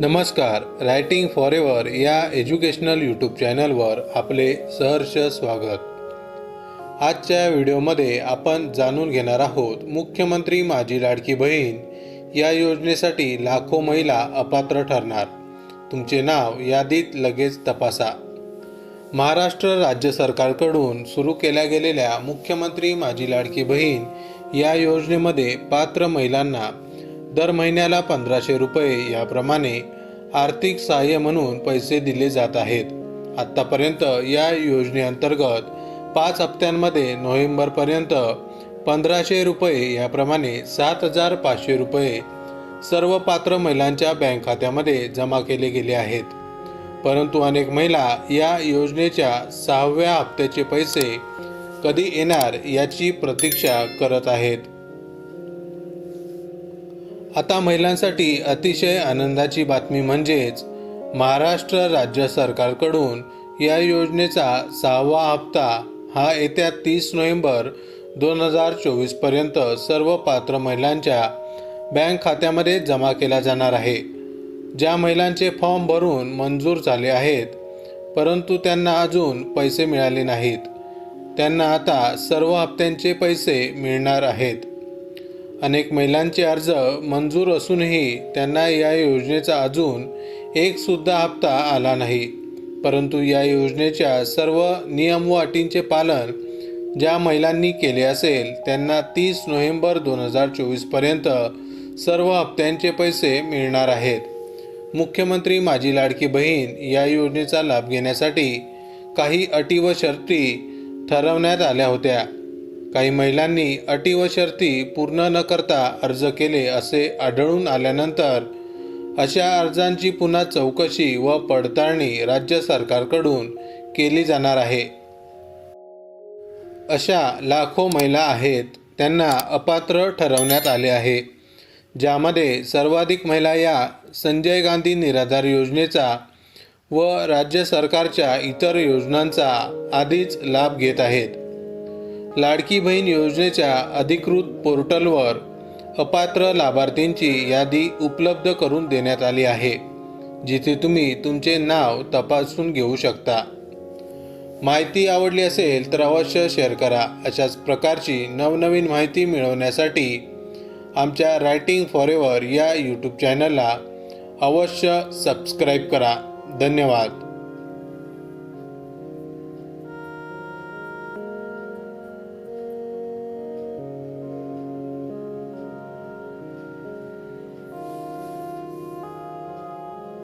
नमस्कार writing for ever या educational YouTube चॅनलवर आपले सहर्ष स्वागत. आजच्या व्हिडिओमध्ये आपण जाणून घेणार आहोत मुख्यमंत्री माझी लाडकी बहीण या योजनेसाठी लाखो महिला अपात्र ठरणार. तुमचे नाव यादीत लगेच तपासा. महाराष्ट्र राज्य सरकारकडून सुरू केल्या गेलेल्या मुख्यमंत्री माझी लाडकी बहीण या योजनेमध्ये पात्र महिलांना दर महिन्याला पंधराशे रुपये याप्रमाणे आर्थिक सहाय्य म्हणून पैसे दिले जात आहेत. आत्तापर्यंत या योजनेअंतर्गत पाच हप्त्यांमध्ये नोव्हेंबरपर्यंत पंधराशे रुपये याप्रमाणे सात हजार पाचशे रुपये सर्व पात्र महिलांच्या बँक खात्यामध्ये जमा केले गेले आहेत. परंतु अनेक महिला या योजनेच्या सहाव्या हप्त्याचे पैसे कधी येणार याची प्रतीक्षा करत आहेत. आता महिलांसाठी अतिशय आनंदाची बातमी म्हणजेच महाराष्ट्र राज्य सरकारकडून या योजनेचा सहावा हप्ता हा येत्या तीस नोव्हेंबर दोन हजार चोवीसपर्यंत सर्व पात्र महिलांच्या बँक खात्यामध्ये जमा केला जाणार आहे. ज्या महिलांचे फॉर्म भरून मंजूर झाले आहेत परंतु त्यांना अजून पैसे मिळाले नाहीत. त्यांना आता सर्व हप्त्यांचे पैसे मिळणार आहेत. अनेक महिलांचे अर्ज मंजूर असूनही त्यांना या योजनेचा अजून एकसुद्धा हप्ता आला नाही. परंतु या योजनेच्या सर्व नियम व अटींचे पालन ज्या महिलांनी केले असेल त्यांना तीस नोव्हेंबर दोन हजार चोवीसपर्यंत सर्व हप्त्यांचे पैसे मिळणार आहेत. मुख्यमंत्री माझी लाडकी बहीण या योजनेचा लाभ घेण्यासाठी काही अटी व शर्ती ठरवण्यात आल्या होत्या. काही महिलांनी अटी व शर्ती पूर्ण न करता अर्ज केले असे आढळून आल्यानंतर अशा अर्जांची पुन्हा चौकशी व पडताळणी राज्य सरकारकडून केली जाणार आहे. अशा लाखो महिला आहेत त्यांना अपात्र ठरवण्यात आले आहे. ज्यामध्ये सर्वाधिक महिला या संजय गांधी निराधार योजनेचा व राज्य सरकारच्या इतर योजनांचा आधीच लाभ घेत आहेत. लाडकी बहीण योजनेच्या अधिकृत पोर्टलवर अपात्र लाभार्थींची यादी उपलब्ध करून देण्यात आली आहे जिथे तुम्ही तुमचे नाव तपासून घेऊ शकता. माहिती आवडली असेल तर अवश्य शेअर करा. अशाच प्रकारची नवनवीन माहिती मिळवण्यासाठी आमच्या रायटिंग फॉर एव्हर या यूट्यूब चॅनलला अवश्य सबस्क्राईब करा. धन्यवाद.